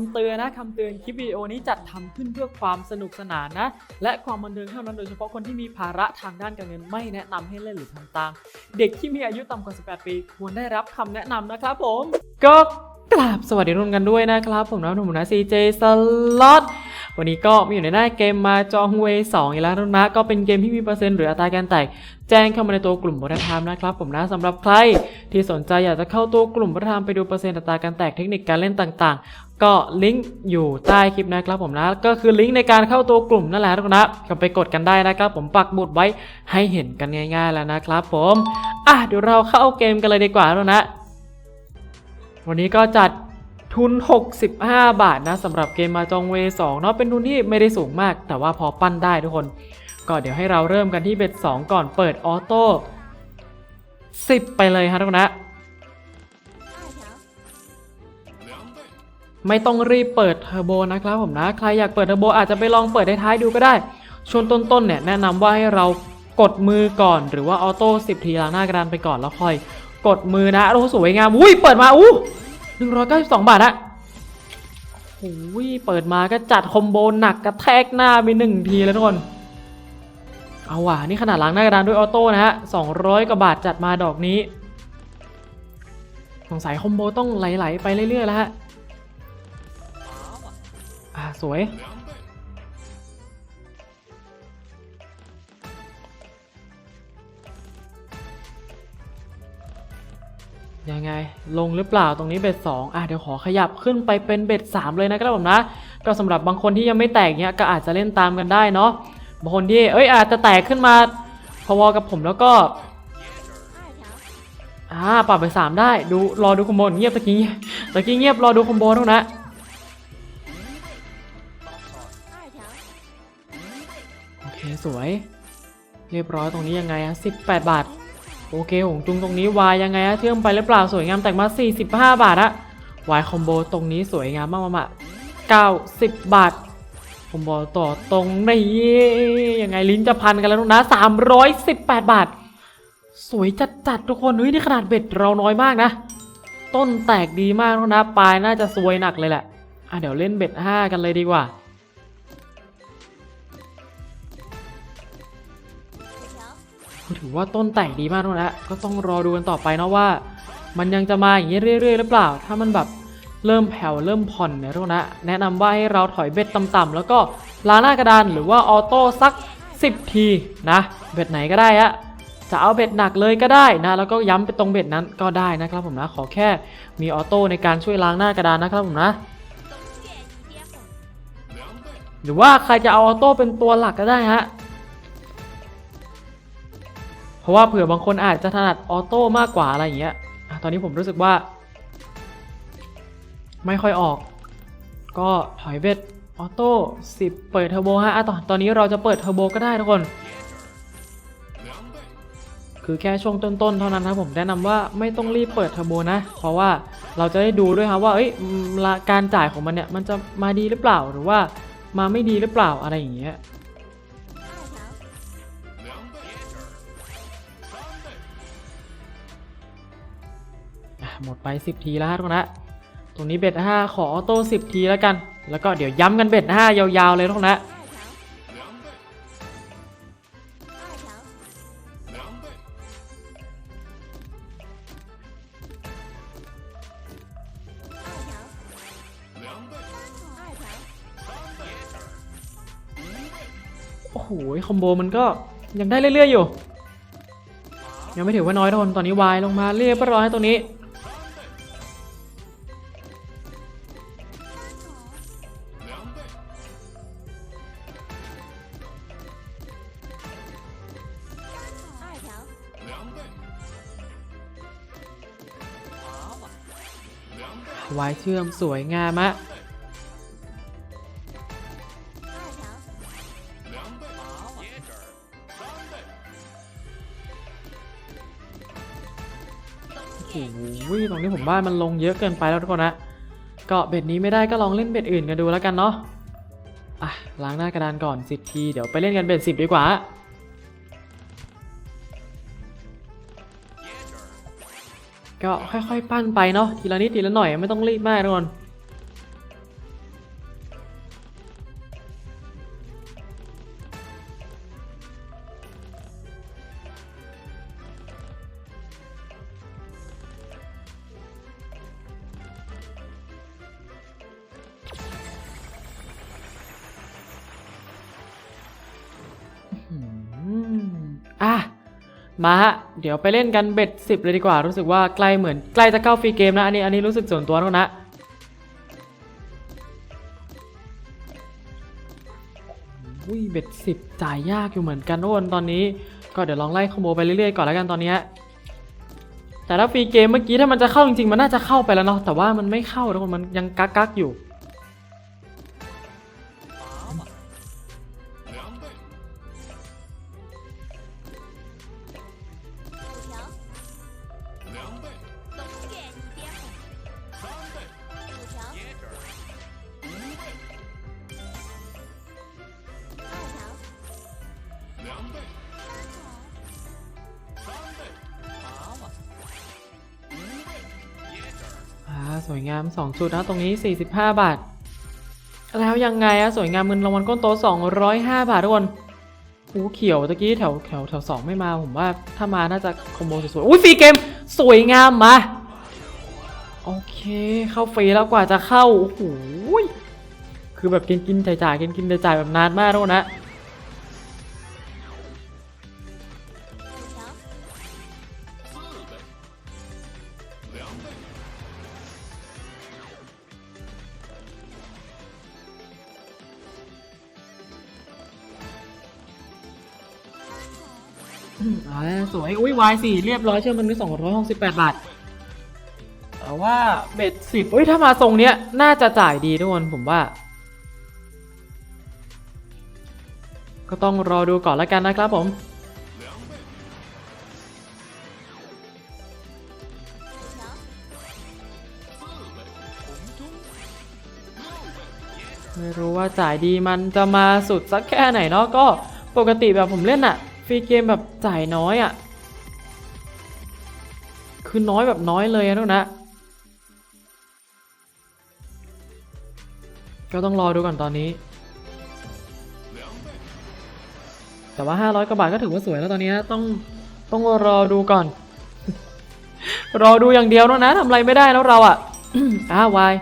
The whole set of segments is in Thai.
ำเตือนนะคำเตือนคลิปวิดีโอนี้จัดทำขึ้นเพื่อความสนุกสนานนะ และความบันเทิงเท่านั้นโดยเฉพาะคนที่มีภาระทางด้านการเงินไม่แนะนำให้เล่นหรือทำตาม เด็กที่มีอายุต่ำกว่า 18 ปี ควรได้รับคำแนะนำนะครับผมก็กราบสวัสดีทุกคนกันด้วยนะครับ ผมนะผมนะ CJ Slot วันนี้ก็มาอยู่ในหน้าเกมมาจองเวสองอีกแล้วนะก็เป็นเกมที่มีเปอร์เซ็นต์หรืออัตราการแตก แจ้งเข้ามาในตัวกลุ่มวัฒนธรรมนะครับ ผมนะสำหรับใครที่สนใจอยากจะเข้าตัวกลุ่มวัฒนธรรมไปดูเปอร์เซ็นต์อัตราการแตกเทคนิคการเล่นต่างๆ ก็ลิงก์อยู่ใต้คลิปนะครับผมนะ ก็คือลิงก์ในการเข้าตัวกลุ่มนั่นแหละทุกคนนะก็ไปกดกันได้นะครับ ผมปักหมุดไว้ให้เห็นกันง่าย ๆแล้วนะครับผมอะเดี๋ยวเราเข้าเกมกันเลยดีกว่าแล้วนะ วันนี้ก็จัดทุน 65 บาทนะสำหรับเกมมาจองเว2เนาะเป็นทุนที่ไม่ได้สูงมาก แต่ว่าพอปั้นได้ทุกคน ก็เดี๋ยวให้เราเริ่มกันที่เบ็ด2ก่อนเปิดออโต้10 ไปเลยฮะทุกคนนะ ไม่ต้องรีบเปิดเทอร์โบนะครับผมนะ ใครอยากเปิดเทอร์โบอาจจะไปลองเปิดท้ายๆดูก็ได้ ช่วงต้นๆเนี่ยแนะนำว่าให้เรากดมือก่อนหรือว่าออโต้10ทีล้างหน้ากระดานไปก่อนแล้วค่อย กดมือนะโอ้โหสวยงามอุ้ยเปิดมาอู้192บสองบาทอะโอ้ยเปิดมาก็จัดคอมโบหนักกระแทกหน้าไปหนึ่งทีแล้วทุกคนเอาว่ะนี่ขนาดล้างหน้ากระดานด้วยออโต้นะฮะ200กว่าบาทจัดมาดอกนี้สงสัยคอมโบต้องไหลๆไปเรื่อยๆแล้วฮะ อ่าสวย ยังไง ลงหรือเปล่าตรงนี้เบ็ดสองอะเดี๋ยวขอขยับขึ้นไปเป็นเบ็ดสามเลยนะครับผมนะ ก็สำหรับบางคนที่ยังไม่แตกเนี้ยก็อาจจะเล่นตามกันได้เนาะบางคนที่เอ้ยอาจจะแตกขึ้นมาพอกับผมแล้วก็อ่าปรับไปสามได้ดูรอดูคอมโบเงียบตะกี้ตะกี้เงียบรอดูคอมโบเท่านั้น สวย เรียบร้อยตรงนี้ยังไงอะ18บแปดบาท โอเคหงจุงตรงนี้วายยังไงอะเชื่อมไปหรือเปล่าสวยงามแต่งมา45บห้าบาทอะวายคอมโบตรงนี้สวยงามมากมา90บบาทผมโบต่อตรงนี้ยังไงลิ้นจะพันกันแล้วนะ318บแปดบาท สวยจัดจัดทุกคนเฮ้ยนี่ขนาดเบ็ดเราน้อยมากนะ ต้นแตกดีมากแล้วนะปลายน่าจะซวยหนักเลยแหละอะเดี๋ยวเล่นเบ็ด5กันเลยดีกว่า ถือว่าต้นแตกดีมากแล้วนะก็ต้องรอดูกันต่อไปนะว่า มันยังจะมาอย่างนี้เรื่อย ๆ หรือเปล่า ถ้ามันแบบเริ่มแผ่วเริ่มผ่อนเนี่ยทุกนะแนะนำว่าให้เราถอยเบ็ดต่ำๆแล้วก็ล้างหน้ากระดานหรือว่าออโต้สัก 10 ทีนะ เบ็ดไหนก็ได้อะจะเอาเบ็ดหนักเลยก็ได้นะ แล้วก็ย้ำไปตรงเบ็ดนั้นก็ได้นะครับผมนะขอแค่มีออโต้ในการช่วยล้างหน้ากระดานนะครับผมนะหรือว่าใครจะเอาออโต้เป็นตัวหลักก็ได้ฮะ เพราะว่าเผื่อบางคนอาจจะถนัดออโต้มากกว่าอะไรอย่างเงี้ยตอนนี้ผมรู้สึกว่า ไม่ค่อยออก ก็ถอยเบ็ดออโต้10 เปิดเทอร์โบฮะตอนตอนนี้เราจะเปิดเทอร์โบก็ได้ทุกคน คือแค่ช่วงต้นๆ เท่านั้นนะผมแนะนำว่าไม่ต้องรีบเปิดเทอร์โบนะ เพราะว่าเราจะได้ดูด้วยครับว่าเอ้ยการจ่ายของมันเนี่ยมันจะมาดีหรือเปล่าหรือว่ามาไม่ดีหรือเปล่าอะไรอย่างเงี้ย หมดไป 10 ทีแล้วฮะทุกคนนะตรงนี้เบ็ด5ขอออโต้10 ทีแล้วกัน แล้วก็เดี๋ยวย้ำกันเบ็ด5ยาวๆเลยทุกคนนะโอ้โหคอมโบมันก็ยังได้เรื่อยๆอยู่ ยังไม่ถือว่าน้อยทุกคนตอนนี้วายลงมาเรียบร้อยตรงนี้ วายเชื่อมสวยงามอะโอ้โหตรงนี้ผมว่ามันลงเยอะเกินไปแล้วทุกคนนะก็เบ็ดนี้ไม่ได้ก็ลองเล่นเบ็ดอื่นกันดูแล้วกันเนาะอะล้างหน้ากระดานก่อน10ทีเดี๋ยวไปเล่นกันเบ็ด10ดีกว่า ก็ค่อยๆ ปั้นไปเนาะทีละนิดทีละหน่อยไม่ต้องรีบมากทุกคน มาฮะ เดี๋ยวไปเล่นกันเบ็ดสิบเลยดีกว่า รู้สึกว่าใกล้เหมือนใกล้จะเข้าฟรีเกมนะ อันนี้ อันนี้รู้สึกส่วนตัวแล้วนะ อุ้ยเบ็ดสิบจ่ายยากอยู่เหมือนกันทุกคนตอนนี้ ก็เดี๋ยวลองไล่คอมโบไปเรื่อยๆก่อนแล้วกันตอนเนี้ยแต่ถ้าฟรีเกมเมื่อกี้ถ้ามันจะเข้าจริงๆมันน่าจะเข้าไปแล้วเนาะ แต่ว่ามันไม่เข้าทุกคน มันยังกักกักๆอยู่ วยงาม 2 จุดนะตรงนี้ 45 บาท แล้วยังไงอะสวยงามเงินรางวัลก้นโต205 บาททุกคนอู้เขียวตะกี้แถวแถวแถวสองไม่มาผมว่าถ้ามาน่าจะคอมโบสวยๆอุ้ยฟรีเกม สวยงามมาโอเค เข้าฟรีแล้วกว่าจะเข้าโอ้โหคือแบบกินกินจ่ายจ่ายกินกินจ่ายจ่ายแบบนานมากทุกคนนะ อ่าสวย อุ้ยวายสี่เรียบร้อยเชื่อมันนี่สองร้อยหกสิบแปดบาทแต่ว่าเบ็ดสิบอุ้ยถ้ามาทรงเนี้ย น่าจะจ่ายดีทุกคนผมว่า ก็ต้องรอดูก่อนล้วกันนะครับผมไม่รู้ว่าจ่ายดีมันจะมาสุดสักแค่ไหนเนาะก็ปกติแบบผมเล่นอะ รีเกมแบบจ่ายน้อยอะคือน้อยแบบน้อยเลยนะทุกนะ ก็ต้องรอดูก่อนตอนนี้ แต่ว่า 500กว่าบาทก็ถือว่าสวยแล้วตอนนี้นะต้องต้องรอดูก่อน รอดูอย่างเดียวแล้วนะทำอะไรไม่ได้แล้วเราอะอ้าวาย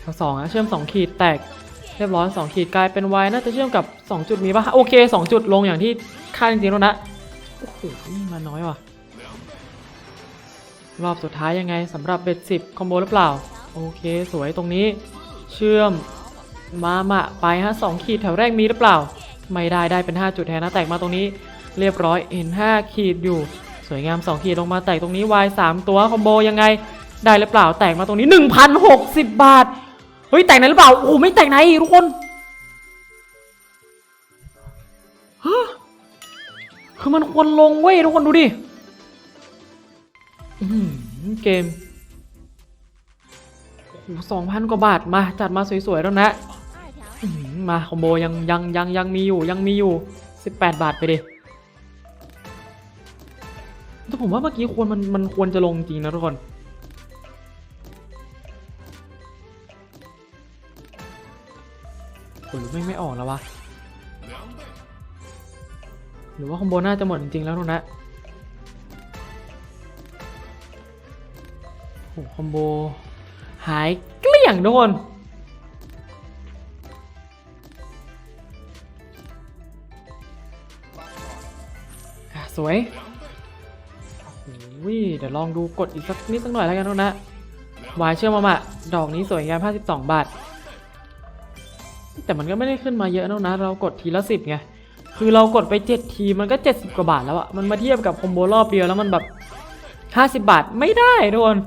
แถวสองอะเชื่อม2ขีดแตก เรียบร้อย2ขีดกลายเป็น y น่าจะเชื่อมกับ 2 จุดมีปะโอเค 2 จุดลงอย่างที่คาดจริงๆแล้วนะ โอ้โหนี่มาน้อยว่ะ รอบสุดท้ายยังไงสำหรับเบ็ดสิบคอมโบหรือเปล่า โอเค สวยตรงนี้ เชื่อมมามะไปฮะสองขีดแถวแรกมีหรือเปล่า ไม่ได้ได้เป็น 5 จุดแทนนะแตกมาตรงนี้ เรียบร้อยเห็น5ขีดอยู่ สวยงาม 2 ขีดลงมาแตกตรงนี้ y 3ตัวคอมโบยังไง ได้หรือเปล่าแตกมาตรงนี้ 1,060 บาท เฮ้ยแตกไหนหรือเปล่าโอ้ไม่แตกไหนทุกคนฮะคือมันควรลงเว้ยทุกคนดูดิเกมโอ้โหสองพันกว่าบาทมาจัดมาสวยๆแล้วนะ，มาคอมโบยังยังยังยังมีอยู่ยังมีอยู่ 18 บาทไปดิแต่ผมว่าเมื่อกี้ควรมันมันควรจะลงจริงนะทุกคน ผลไม่ไม่ออกแล้ววะ หรือว่าคอมโบน่าจะหมดจริงๆแล้วทุกนะโอ้โหคอมโบหายเกลี้ยงทุกคนอะสวยโอ้โหเดี๋ยวลองดูกดอีกสักนิดสักหน่อยแล้วกันทุกนะวายเชื่อมมะดอกนี้สวยงาม52 บาท แต่มันก็ไม่ได้ขึ้นมาเยอะนะนะ เรากดทีละสิบไง คือเรากดไป 7 ทีมันก็ 70 กว่าบาทแล้วอะมันมาเทียบกับคอมโบรอบเดียวแล้วมันแบบ 50 บาทไม่ได้ทุกคน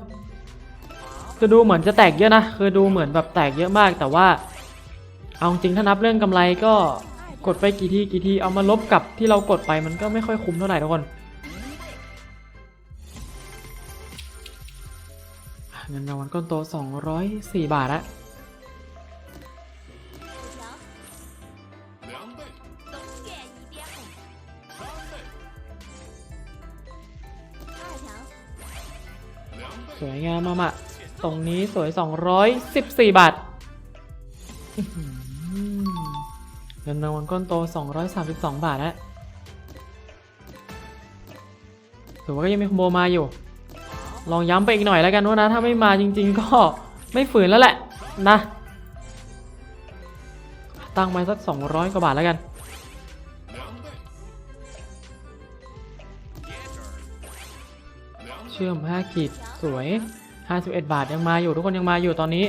คือดูเหมือนจะแตกเยอะนะ คือดูเหมือนแบบแตกเยอะมาก แต่ว่า เอาจริงถ้านับเรื่องกำไรก็กดไปกี่ทีกี่ทีเอามาลบกับที่เรากดไปมันก็ไม่ค่อยคุ้มเท่าไหร่ทุกคนเงินรางวัลก้อนโต204 บาทละ นี้สวย 214 บาทเงินรางวัลก้อนโต 232 บาทแล้วถือว่าก็ยังมีคอมโบมาอยู่ ลองย้ำไปอีกหน่อยแล้วกันว่านะ ถ้าไม่มาจริง ๆ ก็ไม่ฝืนแล้วแหละนะ ตั้งไว้สัก 200 กว่าบาทแล้วกันเชื่อม 5 ขีด สวย 51 บาทยังมาอยู่ทุกคนยังมาอยู่ตอนนี้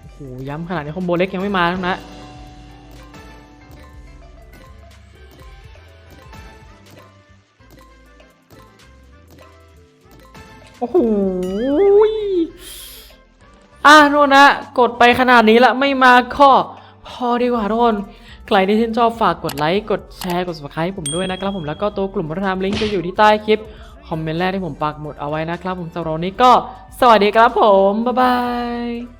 โอ้โหย้ำขนาดนี้คอมโบเล็กยังไม่มาแล้วนะโอ้โหอะโน่นนะ กดไปขนาดนี้ละไม่มาข้อ อดีกว่าทุกคนใครที่ชื่นชอบฝากกดไลค์กดแชร์กด subscribe ผมด้วยนะครับผมแล้วก็ตัวกลุ่มพัฒนธรรมลิงก์จะอยู่ที่ใต้คลิปคอมเมนต์แรกที่ผมปักหมุดเอาไว้นะครับผมสำหรับวันนี้ก็สวัสดีครับผม บ๊ายบาย